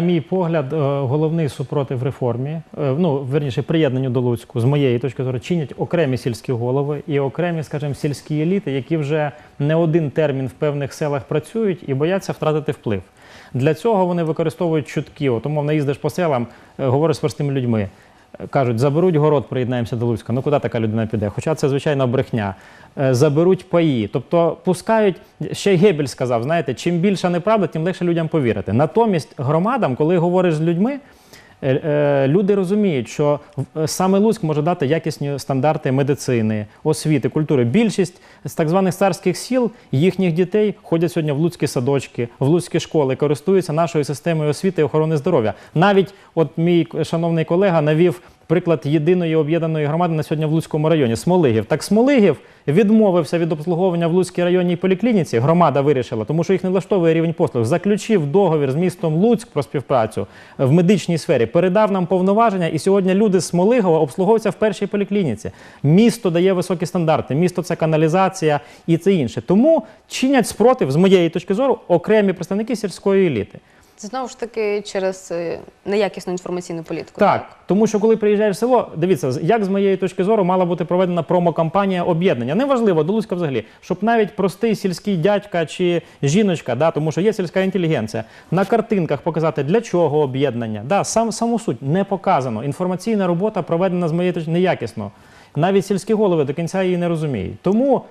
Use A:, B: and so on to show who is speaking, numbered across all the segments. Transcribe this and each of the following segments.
A: На мій погляд, е, головний супротив реформі, е, ну верніше приєднанню до Луцьку, з моєї точки зору, чинять окремі сільські голови і окремі, скажімо, сільські еліти, які вже не один термін в певних селах працюють і бояться втратити вплив. Для цього вони використовують чутки. От, умовно, їздиш по селам, е, говориш з простими людьми. Кажуть, заберуть город, приєднаємося до Луцька. Ну куди така людина піде? Хоча це звичайно брехня. Е, Заберуть паї. Тобто пускають, ще й Гебель сказав, знаєте, чим більша неправда, тим легше людям повірити. Натомість громадам, коли говориш з людьми, люди розуміють, що е, саме Луцьк може дати якісні стандарти медицини, освіти, культури. Більшість з так званих царських сіл їхніх дітей ходять сьогодні в луцькі садочки, в луцькі школи, користуються нашою системою освіти і охорони здоров'я. Навіть от мій шановний колега навів приклад єдиної об'єднаної громади на сьогодні в Луцькому районі Смолигів. Так Смолигів відмовився від обслуговування в Луцькій районній поліклініці. Громада вирішила, тому що їх не влаштовує рівень послуг. Заключив договір з містом Луцьк про співпрацю в медичній сфері, передав нам повноваження, і сьогодні люди з Смолигова обслуговуються в першій поліклініці. Місто дає високі стандарти. Місто це каналізація і це інше. Тому чинять спротив, з моєї точки зору, окремі представники сільської еліти.
B: Це знову ж таки через е, неякісну інформаційну політику.
A: Так, тому що коли приїжджаєш в село, дивіться, як з моєї точки зору мала бути проведена промокампанія об'єднання. Неважливо, до Луцька взагалі, щоб навіть простий сільський дядька чи жіночка, да, тому що є сільська інтелігенція, на картинках показати, для чого об'єднання. Да, сам, саму суть не показано. Інформаційна робота проведена з моєї точки неякісно. Навіть сільські голови до кінця її не розуміють. Тому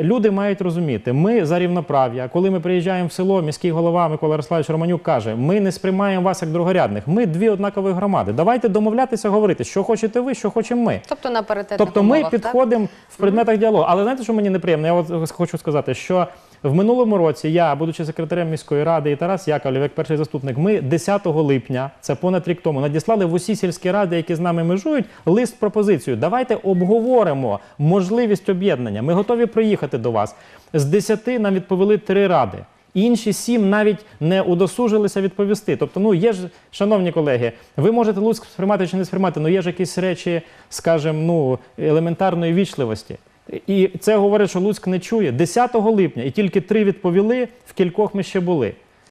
A: люди мають розуміти, ми за рівноправ'я. Коли ми приїжджаємо в село, міський голова Микола Ярославович Романюк каже: ми не сприймаємо вас як другорядних. Ми дві однакові громади. Давайте домовлятися, говорити, що хочете ви, що хочемо ми.
B: Тобто на паритетних
A: Тобто ми
B: умовах, так?
A: підходимо в предметах діалогу. Але знаєте, що мені неприємно? Я от хочу сказати, що в минулому році я, будучи секретарем міської ради, і Тарас Яковлев, як перший заступник, ми 10 липня, це понад рік тому, надіслали в усі сільські ради, які з нами межують, лист пропозицію. Давайте обговоримо можливість об'єднання. Ми готові приїхати до вас. З 10 нам відповіли три ради. Інші сім навіть не удосужилися відповісти. Тобто, ну є ж, шановні колеги, ви можете Луцьк сприймати чи не сприймати, але є ж якісь речі, скажімо, ну, елементарної вічливості. І це говорить, що Луцьк не чує. 10 липня і тільки три відповіли, в кількох ми ще були.